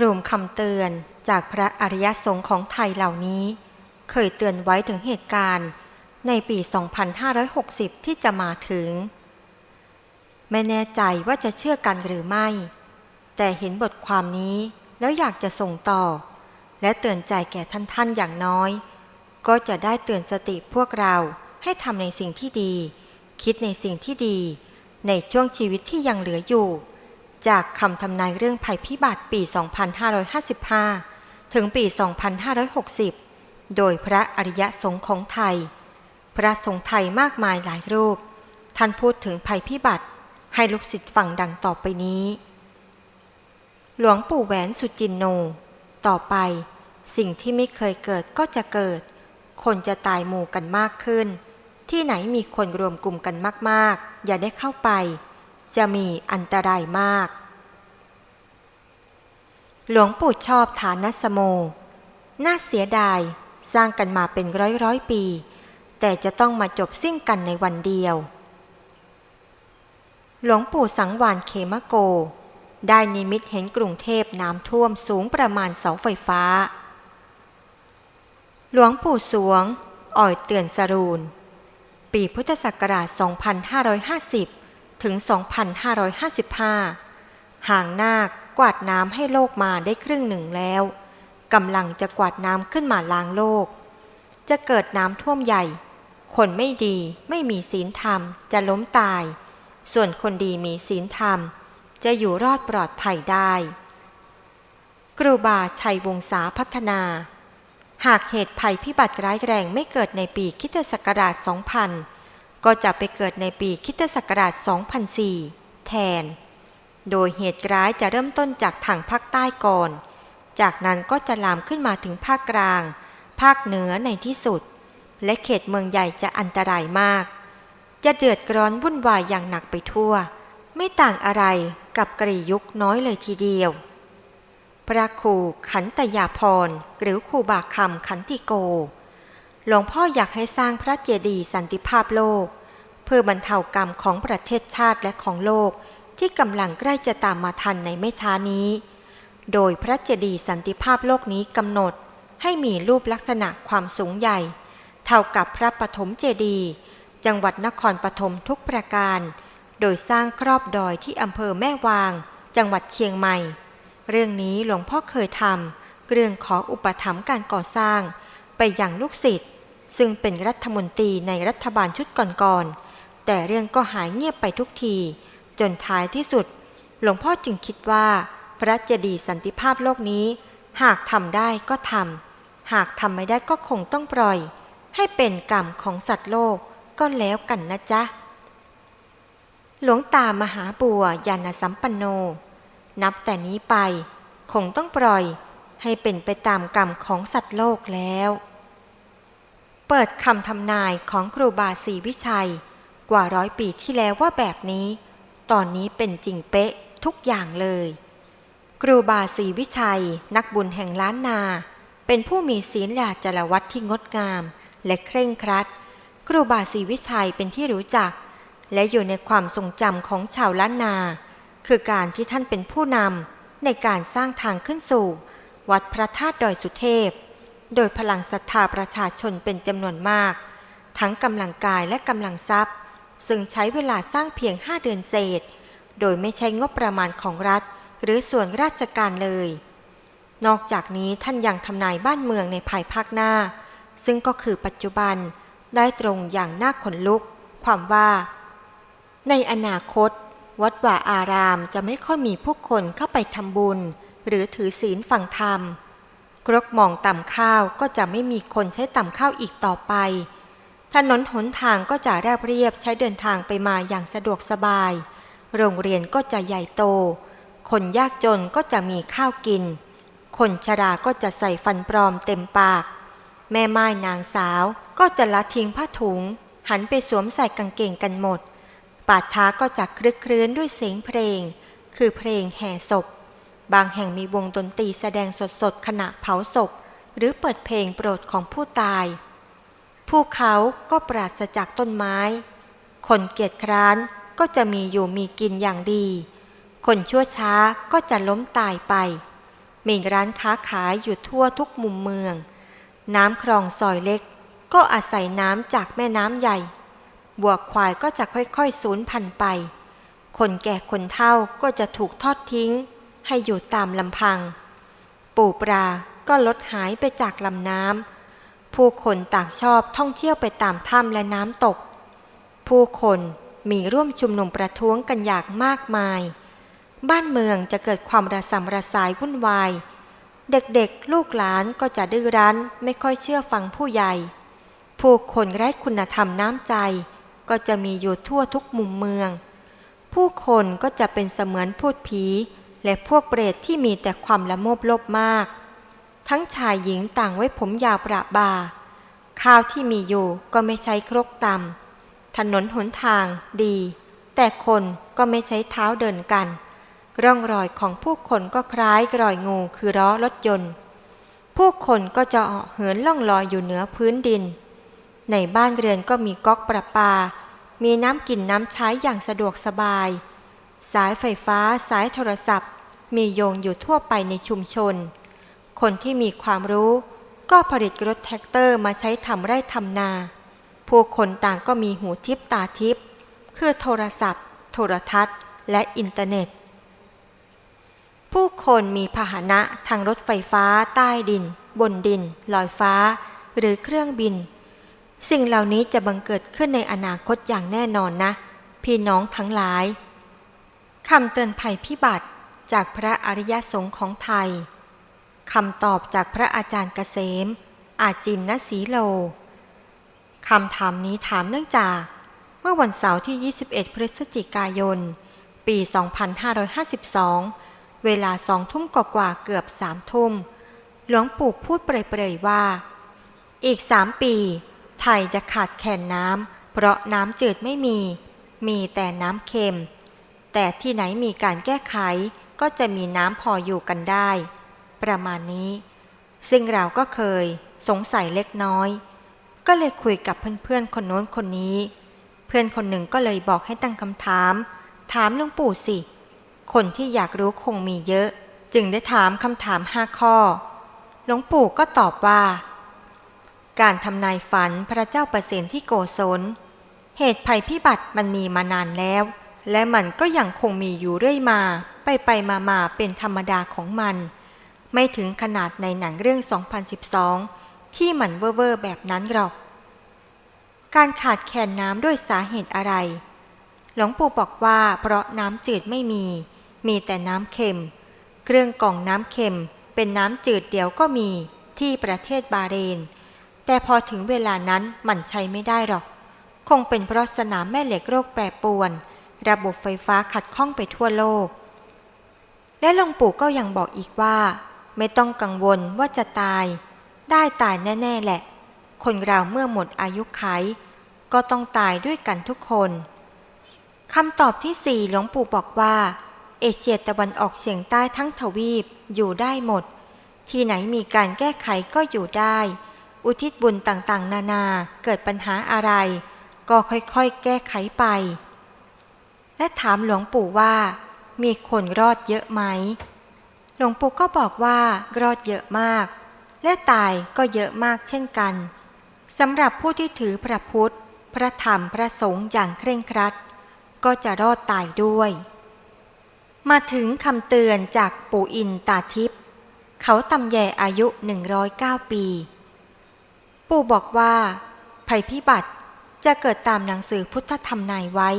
รวมคำเตือนจากพระอริยสงฆ์ของไทยเหล่านี้ เคยเตือนไว้ถึงเหตุการณ์ ในปี 2560 ที่จะมาถึง ไม่แน่ใจว่าจะเชื่อกันหรือไม่ แต่เห็นบทความนี้แล้วอยากจะส่งต่อ และเตือนใจแก่ท่านๆอย่างน้อย ก็จะได้เตือนสติพวกเราให้ทำในสิ่งที่ดี คิดในสิ่งที่ดี ในช่วงชีวิตที่ยังเหลืออยู่ จากคำทำนายเรื่องภัยพิบัติปี 2555 ถึงปี 2560 โดยพระอริยสงฆ์ของไทย พระสงฆ์ไทยมากมายหลายรูป ท่านพูดถึงภัยพิบัติให้ลูกศิษย์ฟังดังต่อไปนี้ หลวงปู่แหวนสุจินโน ต่อไป สิ่งที่ไม่เคยเกิดก็จะเกิด คนจะตายหมู่กันมากขึ้น ที่ไหนมีคนรวมกลุ่มกันมากๆ อย่าได้เข้าไป จะมีอันตรายมาก หลวงปู่ชอบฐานสโม น่าเสียดายสร้างกันมาเป็นร้อยร้อยปี แต่จะต้องมาจบสิ้นกันในวันเดียว หลวงปู่สังวานเขมโก ได้นิมิตเห็นกรุงเทพน้ำท่วมสูงประมาณเสาไฟฟ้า หลวงปู่สวง อ่อยเตือนสรูน ปีพุทธศักราช 2550 ถึง 2555 ห่างนาคกวาดน้ำให้โลกมาได้ครึ่งหนึ่งแล้วกำลังจะกวาดน้ำขึ้นมาล้างโลก จะเกิดน้ำท่วมใหญ่ คนไม่ดีไม่มีศีลธรรมจะล้มตาย ส่วนคนดีมีศีลธรรม จะอยู่รอดปลอดภัยได้ ครูบาชัยวงศาพัฒนา หากเหตุภัยพิบัติร้ายแรงไม่เกิดในปีคริสตศักราช 2000 ก็จะไปเกิดในปีคิตศักราช 2004 แทน โดยเหตุร้ายจะเริ่มต้นจากทางภาคใต้ก่อน จากนั้นก็จะลามขึ้นมาถึงภาคกลาง ภาคเหนือในที่สุด และเขตเมืองใหญ่จะอันตรายมาก จะเดือดร้อนวุ่นวายอย่างหนักไปทั่ว ไม่ต่างอะไรกับกรียุคน้อยเลยทีเดียว พระครูขันตยาพรหรือครูบาคำขันติโก หลวงพ่ออยากให้สร้างพระเจดีย์สันติภาพโลก เพื่อบรรเทากรรมของประเทศชาติและของโลก ที่กำลังใกล้จะตามมาทันในไม่ช้านี้ โดยพระเจดีย์สันติภาพโลกนี้กำหนดให้มีรูปลักษณะความสูงใหญ่ เท่ากับพระปฐมเจดีย์จังหวัดนครปฐมทุกประการ โดยสร้างครอบดอยที่อำเภอแม่วาง จังหวัดเชียงใหม่ เรื่องนี้หลวงพ่อเคยทำเรื่องขออุปถัมภ์การก่อสร้าง ไปอย่างลูกศิษย์ซึ่งเป็นรัฐมนตรีในรัฐบาลชุดก่อนๆ แต่เรื่องก็หายเงียบไปทุกที จนท้ายที่สุด หลวงพ่อจึงคิดว่า พระเจดีย์สันติภาพโลกนี้ หากทำได้ก็ทำหากทำไม่ได้ก็คงต้องปล่อย ให้เป็นกรรมของสัตว์โลกก็แล้วกันนะจ๊ะ หลวงตามหาบัวยานสัมปันโน นับแต่นี้ไป คงต้องปล่อย ให้เป็นไปตามกรรมของสัตว์โลกแล้ว เปิดคำทำนายของครูบาศรีวิชัย กว่าร้อยปีที่แล้วว่าแบบนี้ ตอนนี้เป็นจริงเป๊ะทุกอย่างเลย ครูบาศรีวิชัย นักบุญแห่งล้านนา เป็นผู้มีศีลและจารวัตที่งดงาม และเคร่งครัด ครูบาศรีวิชัยเป็นที่รู้จัก และอยู่ในความทรงจำของชาวล้านนา คือการที่ท่านเป็นผู้นำในการสร้างทางขึ้นสู่ วัดพระธาตุดอยสุเทพ โดยพลังศรัทธาประชาชนเป็นจำนวนมาก ทั้งกำลังกายและกำลังทรัพย์ ซึ่งใช้เวลาสร้างเพียง 5 เดือนเศษ โดยไม่ใช้งบประมาณของรัฐ หรือส่วนราชการเลย นอกจากนี้ท่านยังทำนายบ้านเมืองในภายภาคหน้า ซึ่งก็คือปัจจุบันได้ตรงอย่างน่าขนลุก ความว่า ในอนาคต วัดว่าอารามจะไม่ค่อยมีผู้คนเข้าไปทำบุญ หรือถือศีลฟังธรรมกรกมองต่ำข้าวก็จะไม่มีคนใช้ต่ำข้าวอีกต่อไป ถนนหนทางก็จะแรบเรียบใช้เดินทางไปมาอย่างสะดวกสบาย โรงเรียนก็จะใหญ่โต คนยากจนก็จะมีข้าวกิน คนชราก็จะใส่ฟันปลอมเต็มปาก แม่ไม้นางสาวก็จะละทิ้งผ้าถุง หันไปสวมใส่กางเกงกันหมด ป่าช้าก็จะคลึกครื้นด้วยเสียงเพลง คือเพลงแห่ศพ บางแห่งมีวงดนตรีแสดงสดๆขณะเผาศพ หรือเปิดเพลงโปรดของผู้ตาย ภูเขาก็ปราศจากต้นไม้ คนเกียจคร้านก็จะมีอยู่มีกินอย่างดี คนชั่วช้าก็จะล้มตายไป มีร้านค้าขายอยู่ทั่วทุกมุมเมือง น้ำคลองซอยเล็ก ก็อาศัยน้ำจากแม่น้ำใหญ่บัวควายก็จะค่อยๆสูญพันธุ์ไป คนแก่คนเฒ่าก็จะถูกทอดทิ้ง ให้อยู่ตามลำพัง ปู่ปลาก็ลดหายไปจากลำน้ำ ผู้คนต่างชอบท่องเที่ยวไปตามถ้ำและน้ำตก ผู้คนมีร่วมชุมนุมประท้วงกันอย่างมากมาย บ้านเมืองจะเกิดความระสำระสายวุ่นวาย เด็กๆ ลูกหลานก็จะดื้อรั้นไม่ค่อยเชื่อฟังผู้ใหญ่ ผู้คนไร้คุณธรรมน้ำใจ ก็จะมีอยู่ทั่วทุกมุมเมือง ผู้คนก็จะเป็นเสมือนพูดผี และพวกเปรตที่มีแต่ความละโมบลภมาก ทั้งชายหญิงต่างไว้ผมยาวประบา ข้าวที่มีอยู่ก็ไม่ใช้ครกตำถนนหนทางดี แต่คนก็ไม่ใช้เท้าเดินกัน ร่องรอยของผู้คนก็คล้ายรอยงูคือล้อรถยนต์ ผู้คนก็จะเหาะเหินล่องลอยอยู่เหนือพื้นดิน ในบ้านเรือนก็มีก๊อกประปา มีน้ำกินน้ำใช้อย่างสะดวกสบาย สายไฟฟ้าสายโทรศัพท์ มีโยงอยู่ทั่วไปในชุมชน คนที่มีความรู้ ก็ผลิตรถแท็กเตอร์มาใช้ทำไร่ทำนา ผู้คนต่างก็มีหูทิพตาทิพคือโทรศัพท์ โทรทัศน์ และอินเทอร์เน็ต ผู้คนมีพาหนะทางรถไฟฟ้า ใต้ดิน บนดิน ลอยฟ้า หรือเครื่องบิน สิ่งเหล่านี้จะบังเกิดขึ้นในอนาคตอย่างแน่นอนนะ พี่น้องทั้งหลายคำเตือนภัยพิบัติจากพระอริยสงฆ์ของไทย คำตอบจากพระอาจารย์เกษม อาจินนสีโลคำถามนี้ถามเนื่องจาก เมื่อวันเสาร์ที่ 21 พฤศจิกายน ปี 2552 เวลาสองทุ่มกว่าเกือบสามทุ่ม หลวงปู่พูดเปรยๆว่า อีกสามปี ไทยจะขาดแคลนน้ำ เพราะน้ำจืดไม่มี มีแต่น้ำเค็ม แต่ที่ไหนมีการแก้ไขก็จะมีน้ำพออยู่กันได้ ประมาณนี้ ซึ่งเราก็เคยสงสัยเล็กน้อย ก็เลยคุยกับเพื่อนๆคนโน้นคนนี้ เพื่อนคนหนึ่งก็เลยบอกให้ตั้งคำถาม ถามหลวงปู่สิ คนที่อยากรู้คงมีเยอะ จึงได้ถามคำถามห้าข้อ หลวงปู่ก็ตอบว่า การทำนายฝันพระเจ้าประสิทธิที่โกศล เหตุภัยพิบัติมันมีมานานแล้วและมันก็ยังคงมีอยู่เรื่อยมา ไปไปมามาเป็นธรรมดาของมัน ไม่ถึงขนาดในหนังเรื่อง 2012 ที่มันเว่อร์แบบนั้นหรอก การขาดแคลนน้ำด้วยสาเหตุอะไร หลวงปู่บอกว่าเพราะน้ำจืดไม่มี มีแต่น้ำเค็ม เครื่องกรองน้ำเค็ม เป็นน้ำจืดเดียวก็มีที่ประเทศบาเรน แต่พอถึงเวลานั้นมันใช้ไม่ได้หรอก คงเป็นเพราะสนามแม่เหล็กโรคแปรปรวน ระบบไฟฟ้าขัดข้องไปทั่วโลกและหลวงปู่ก็ยังบอกอีกว่า ไม่ต้องกังวลว่าจะตาย ได้ตายแน่ ๆ แหละ คนเราเมื่อหมดอายุไข ก็ต้องตายด้วยกันทุกคนคำตอบที่สี่หลวงปู่บอกว่า เอเชียตะวันออกเฉียงใต้ทั้งทวีปอยู่ได้หมด ที่ไหนมีการแก้ไขก็อยู่ได้ อุทิศบุญต่างๆ นานาเกิดปัญหาอะไร ก็ค่อยๆ แก้ไขไป และถามหลวงปู่ว่า มีคนรอดเยอะไหม หลวงปู่ก็บอกว่ารอดเยอะมาก และตายก็เยอะมากเช่นกันสำหรับผู้ที่ถือพระพุทธ พระธรรมพระสงฆ์อย่างเคร่งครัด ก็จะรอดตายด้วย มาถึงคำเตือนจากปู่อินตาทิพย์เขาตำแยอายุ 109 ปี ปู่บอกว่า ภัยพิบัติจะเกิดตามหนังสือพุทธธรรมนายไว้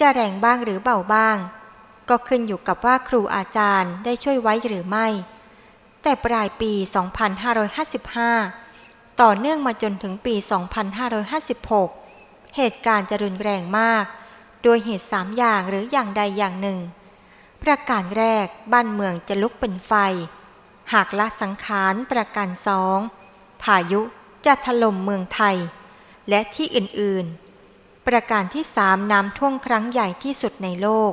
จะแรงบ้างหรือเบาบ้าง ก็ขึ้นอยู่กับว่าครูอาจารย์ได้ช่วยไว้หรือไม่ แต่ปลายปี 2555 ต่อเนื่องมาจนถึงปี 2556 เหตุการณ์จะรุนแรงมาก โดยเหตุสามอย่างหรืออย่างใดอย่างหนึ่ง ประการแรกบ้านเมืองจะลุกเป็นไฟ หากละสังขารประการสองพายุจะถล่มเมืองไทย และที่อื่นๆ ประการที่สามน้ำท่วมครั้งใหญ่ที่สุดในโลก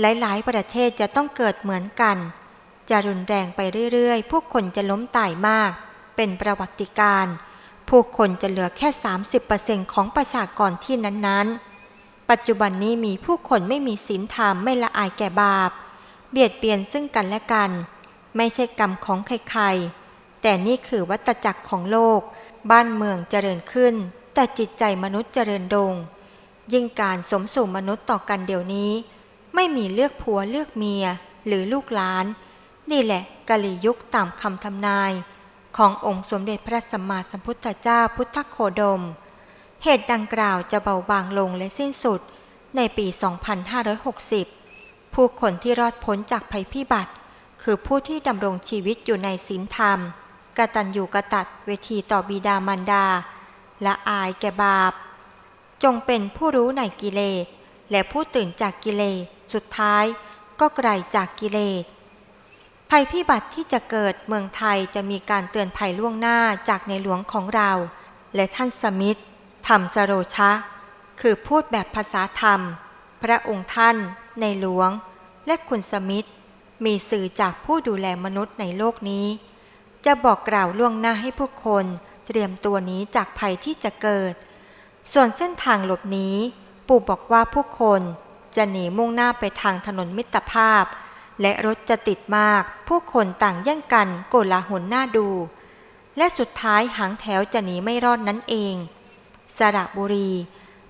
หลายๆ ประเทศจะต้องเกิดเหมือนกัน จะรุนแรงไปเรื่อยๆผู้คนจะล้มตายมาก เป็นประวัติการผู้คนจะเหลือแค่ 30%ของประชากรที่นั้นๆ ปัจจุบันนี้มีผู้คนไม่มีศีลธรรมไม่ละอายแก่บาป เบียดเบียนซึ่งกันและกัน ไม่ใช่กรรมของใครๆ แต่นี่คือวัตจักรของโลก บ้านเมืองเจริญขึ้น แต่จิตใจมนุษย์เจริญดง ยิ่งการสมสู่มนุษย์ต่อกันเดี๋ยวนี้ ไม่มีเลือกผัวเลือกเมียหรือลูกหลาน นี่แหละกาลียุคตามคำทำนาย ขององค์สมเด็จพระสัมมาสัมพุทธเจ้าพุทธโคดม เหตุดังกล่าวจะเบาบางลงและสิ้นสุดในปี 2560 ผู้คนที่รอดพ้นจากภัยพิบัติ คือผู้ที่ดำรงชีวิตอยู่ในศีลธรรม กตัญญูกะตัดเวทีต่อบิดามารดา และอายแก่บาป จงเป็นผู้รู้ในกิเลสและผู้ตื่นจากกิเลส สุดท้ายก็ไกลจากกิเลส ภัยพิบัติที่จะเกิดเมืองไทยจะมีการเตือนภัยล่วงหน้าจากในหลวงของเรา และท่านสมิธธรรมสโรชะ คือพูดแบบภาษาธรรม พระองค์ท่าน ในหลวง และคุณสมิธมีสื่อจากผู้ดูแลมนุษย์ในโลกนี้ จะบอกกล่าวล่วงหน้าให้ผู้คนเตรียมตัวนี้จากภัยที่จะเกิด ส่วนเส้นทางหลบนี้ ปู่บอกว่าผู้คน จะหนีมุ่งหน้าไปทางถนนมิตรภาพ และรถจะติดมาก ผู้คนต่างแย่งกันโกลาหลหน้าดู และสุดท้ายหางแถวจะหนีไม่รอดนั่นเอง สระบุรี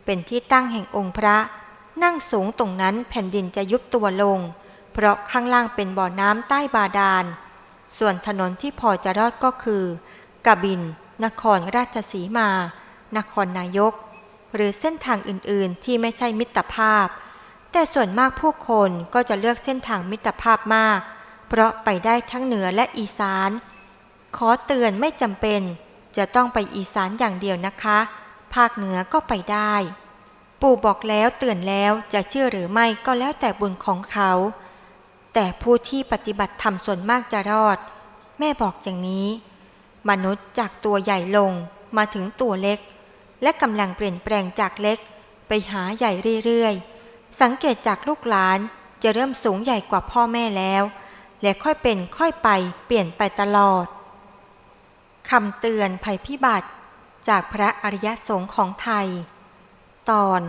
เป็นที่ตั้งแห่งองค์พระ นั่งสูงตรงนั้นแผ่นดินจะยุบตัวลง เพราะข้างล่างเป็นบ่อน้ำใต้บาดาล ส่วนถนนที่พอจะรอดก็คือกบิน นครราชสีมา นครนายก หรือเส้นทางอื่นๆที่ไม่ใช่มิตรภาพ แต่ส่วนมากผู้คนก็จะเลือกเส้นทางมิตรภาพมาก เพราะไปได้ทั้งเหนือและอีสาน ขอเตือนไม่จำเป็น จะต้องไปอีสานอย่างเดียวนะคะ ภาคเหนือก็ไปได้ ปู่บอกแล้วเตือนแล้วจะเชื่อหรือไม่ก็แล้วแต่บุญของเขา แต่ผู้ที่ปฏิบัติธรรมส่วนมากจะรอด แม่บอกอย่างนี้ มนุษย์จากตัวใหญ่ลงมาถึงตัวเล็ก และกำลังเปลี่ยนแปลงจากเล็ก ไปหาใหญ่เรื่อยๆ สังเกตจากลูกหลานจะเริ่มสูงใหญ่กว่าพ่อแม่แล้ว และค่อยเป็นค่อยไปเปลี่ยนไปตลอดคำเตือนภัยพิบัติ จากพระอริยสงฆ์ของไทย ตอน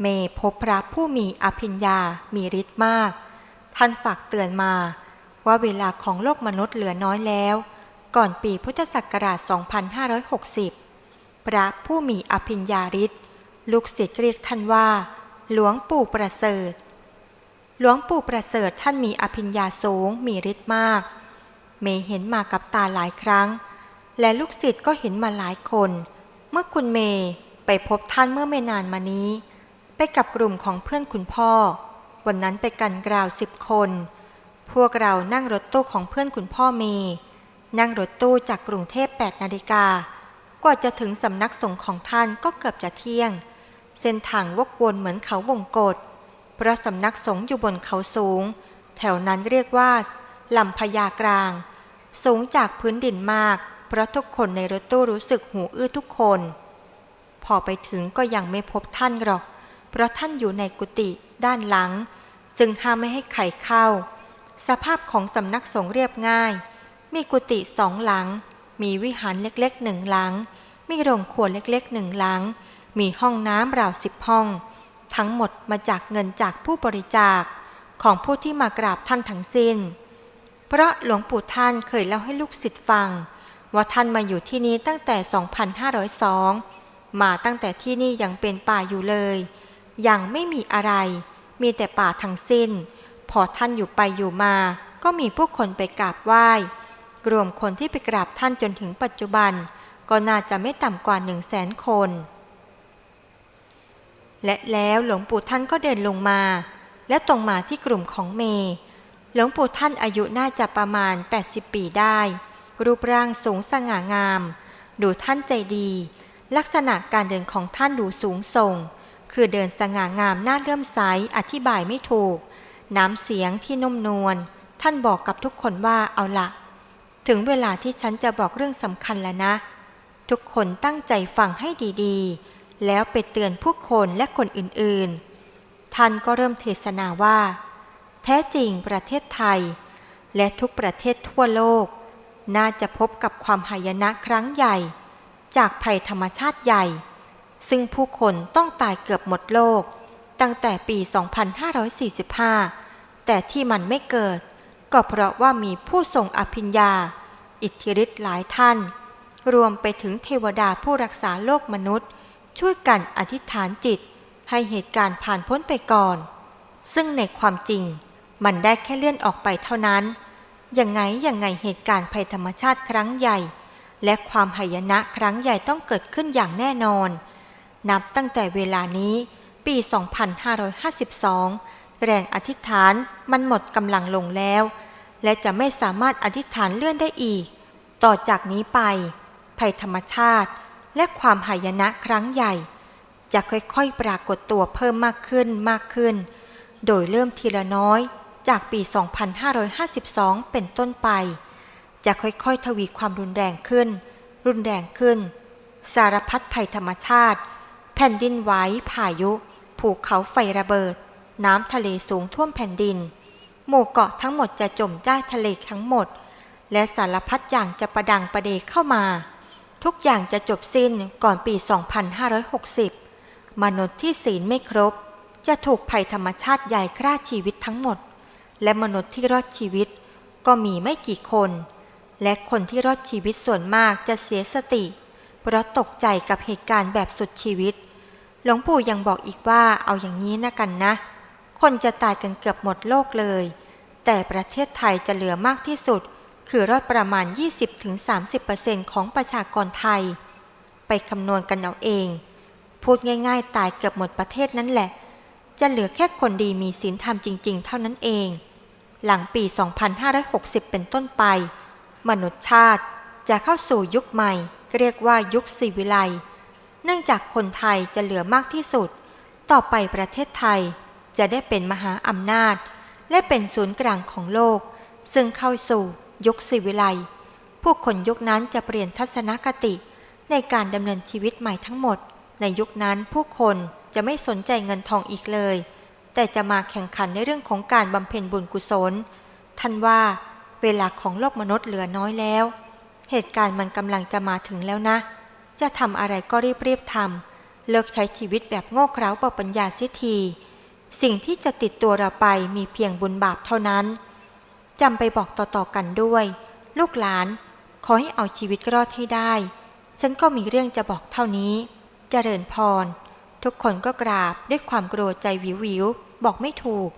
เมพบพระผู้มีอภิญญา มีฤทธิ์มาก ท่านฝากเตือนมาว่าเวลาของโลกมนุษย์เหลือน้อยแล้ว ก่อนปีพุทธศักราช 2560 พระผู้มีอภิญญาฤทธิ์ลูกศิษย์เรียกท่านว่า หลวงปู่ประเสริฐ หลวงปู่ประเสริฐท่านมีอภิญญาสูงมีฤทธิ์มาก เมย์เห็นมากับตาหลายครั้ง และลูกศิษย์ก็เห็นมาหลายคน เมื่อคุณเมย์ไปพบท่านเมื่อไม่นานมานี้ ไปกับกลุ่มของเพื่อนคุณพ่อ วันนั้นไปกันกราวสิบคน พวกเรานั่งรถตู้ของเพื่อนคุณพ่อเมย์นั่งรถตู้จากกรุงเทพ8นาฬิกากว่าจะถึงสำนักสงฆ์ของท่านก็เกือบจะเที่ยง เส้นทางวกวนเหมือนเขาวงกฏพระสำนักสงฆ์อยู่บนเขาสูง แถวนั้นเรียกว่าลำพญากลาง สูงจากพื้นดินมาก เพราะทุกคนในรถตู้รู้สึกหูอื้อทุกคน พอไปถึงก็ยังไม่พบท่านหรอก เพราะท่านอยู่ในกุฏิด้านหลัง ซึ่งห้ามไม่ให้ใครเข้า สภาพของสำนักสงฆ์เรียบง่าย มีกุฏิสองหลัง มีวิหารเล็กๆหนึ่งหลัง มีโรงครัวเล็กๆหนึ่งหลัง มีห้องน้ำราวสิบห้อง ทั้งหมดมาจากเงินจากผู้บริจาคของผู้ที่มากราบท่านทั้งสิ้น เพราะหลวงปู่ท่านเคยเล่าให้ลูกศิษย์ฟัง ว่าท่านมาอยู่ที่นี้ตั้งแต่ 2502 มาตั้งแต่ที่นี่ยังเป็นป่าอยู่เลย ยังไม่มีอะไร มีแต่ป่าทั้งสิ้น พอท่านอยู่ไปอยู่มา ก็มีผู้คนไปกราบไหว้ รวมคนที่ไปกราบท่านจนถึงปัจจุบัน ก็น่าจะไม่ต่ำกว่าหนึ่งแสนคน และแล้วหลวงปู่ท่านก็เดินลงมา และตรงมาที่กลุ่มของเมย์หลวงปู่ท่านอายุน่าจะประมาณ 80 ปีได้ รูปร่างสูงสง่างาม ดูท่านใจดี ลักษณะการเดินของท่านดูสูงส่ง คือเดินสง่างามน่าเลื่อมใสอธิบายไม่ถูก น้ำเสียงที่นุ่มนวลท่านบอกกับทุกคนว่าเอาละถึงเวลาที่ฉันจะบอกเรื่องสำคัญแล้วนะ ทุกคนตั้งใจฟังให้ดีๆ แล้วไปเตือนผู้คนและคนอื่นๆ ท่านก็เริ่มเทศนาว่า แท้จริงประเทศไทย และทุกประเทศทั่วโลก น่าจะพบกับความหายนะครั้งใหญ่ จากภัยธรรมชาติใหญ่ ซึ่งผู้คนต้องตายเกือบหมดโลก ตั้งแต่ปี 2545 แต่ที่มันไม่เกิด ก็เพราะว่ามีผู้ทรงอภิญญา อิทธิฤทธิ์หลายท่าน รวมไปถึงเทวดาผู้รักษาโลกมนุษย์ ช่วยกันอธิษฐานจิตให้เหตุการณ์ผ่านพ้นไปก่อน ซึ่งในความจริงมันได้แค่เลื่อนออกไปเท่านั้น ยังไงยังไงเหตุการณ์ภัยธรรมชาติครั้งใหญ่ และความหายนะครั้งใหญ่ต้องเกิดขึ้นอย่างแน่นอน นับตั้งแต่เวลานี้ปี 2552 แรงอธิษฐานมันหมดกำลังลงแล้ว และจะไม่สามารถอธิษฐานเลื่อนได้อีก ต่อจากนี้ไป ภัยธรรมชาติ และความหายนะครั้งใหญ่ จะค่อยๆปรากฏตัวเพิ่มมากขึ้นมากขึ้น โดยเริ่มทีละน้อยจากปี 2552 เป็นต้นไป จะค่อยๆ ทวีความรุนแรงขึ้น รุนแรงขึ้น สารพัดภัยธรรมชาติ แผ่นดินไหวพายุ ภูเขาไฟระเบิด น้ำทะเลสูงท่วมแผ่นดิน หมู่เกาะทั้งหมดจะจมใต้ทะเลทั้งหมด และสารพัดอย่างจะประดังประเดเข้ามา ทุกอย่างจะจบสิ้นก่อนปี 2560 มนุษย์ที่ศีลไม่ครบ จะถูกภัยธรรมชาติใหญ่ฆ่าชีวิตทั้งหมด และมนุษย์ที่รอดชีวิตก็มีไม่กี่คน และคนที่รอดชีวิตส่วนมากจะเสียสติ เพราะตกใจกับเหตุการณ์แบบสุดชีวิต หลวงปู่ยังบอกอีกว่าเอาอย่างนี้นะกันนะ คนจะตายกันเกือบหมดโลกเลย แต่ประเทศไทยจะเหลือมากที่สุด คือรอดประมาณ 20-30%ของประชากรไทย ไปคำนวณกันเอาเอง พูดง่ายๆ ตายเกือบหมดประเทศนั่นแหละ จะเหลือแค่คนดีมีศีลธรรมจริง ๆ เท่านั้นเอง หลังปี 2560 เป็นต้นไป มนุษยชาติจะเข้าสู่ยุคใหม่ เรียกว่ายุคสีวิไลเนื่องจากคนไทยจะเหลือมากที่สุด ต่อไปประเทศไทยจะได้เป็นมหาอำนาจ และเป็นศูนย์กลางของโลก ซึ่งเข้าสู่ ยุคสีวิไลผู้คนยุคนั้นจะเปลี่ยนทัศนคติในการดำเนินชีวิตใหม่ทั้งหมด ในยุคนั้นผู้คนจะไม่สนใจเงินทองอีกเลย แต่จะมาแข่งขันในเรื่องของการบำเพ็ญบุญกุศล ท่านว่าเวลาของโลกมนุษย์เหลือน้อยแล้ว เหตุการณ์มันกำลังจะมาถึงแล้วนะ จะทำอะไรก็รีบๆทำเลิกใช้ชีวิตแบบโง่เขลาเปล่าปัญญาเสียที สิ่งที่จะติดตัวเราไปมีเพียงบุญบาปเท่านั้น จำไปบอกต่อๆกันด้วย ลูกหลาน ขอให้เอาชีวิตรอดให้ได้ ฉันก็มีเรื่องจะบอกเท่านี้ เจริญพร ทุกคนก็กราบด้วยความโกรธใจวิววิวบอกไม่ถูก